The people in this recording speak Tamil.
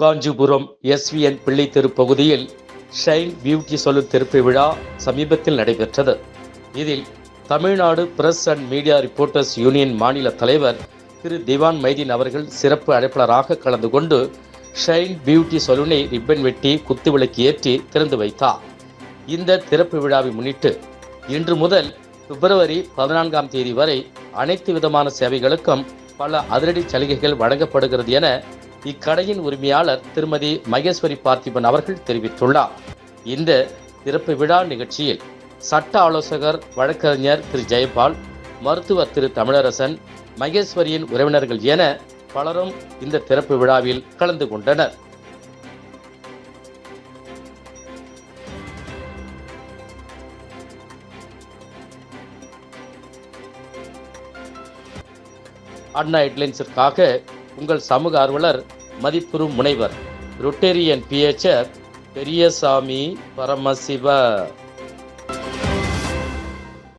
Kanchipuram SVN Pillai தெரு பகுதியில் ஷைன் பியூட்டி சலூன் திறப்பு விழா சமீபத்தில் நடைபெற்றது. இதில் Tamil Nadu press and media reporters union மாநில தலைவர் திரு திவான் மைதீன் அவர்கள் சிறப்பு அழைப்பாளராக கலந்து கொண்டு ஷைன் பியூட்டி சலூனை ரிப்பன் வெட்டி குத்துவிளக்கு ஏற்றி திறந்து வைத்தார். இந்த திறப்பு விழாவை முன்னிட்டு இன்று முதல் பிப்ரவரி பதினான்காம் தேதி வரை அனைத்து விதமான சேவைகளுக்கும் பல அதிரடி சலுகைகள் வழங்கப்படுகிறது என இக்கடையின் உரிமையாளர் திருமதி மகேஸ்வரி பார்த்திபன் அவர்கள் தெரிவித்துள்ளார். இந்த திறப்பு விழா நிகழ்ச்சியில் சட்ட ஆலோசகர் வழக்கறிஞர் திரு ஜெயபால் மருத்துவர் திரு தமிழரசன் மகேஸ்வரியின் உறவினர்கள் என பலரும் இந்த திறப்பு விழாவில் கலந்து கொண்டனர். அண்ணா ஹெட்லைன்ஸிற்காக உங்கள் சமூக ஆர்வலர் மதிப்புறு முனைவர் ரொட்டேரியன் பிஹெச்எஃப் பெரியசாமி பரமசிவ.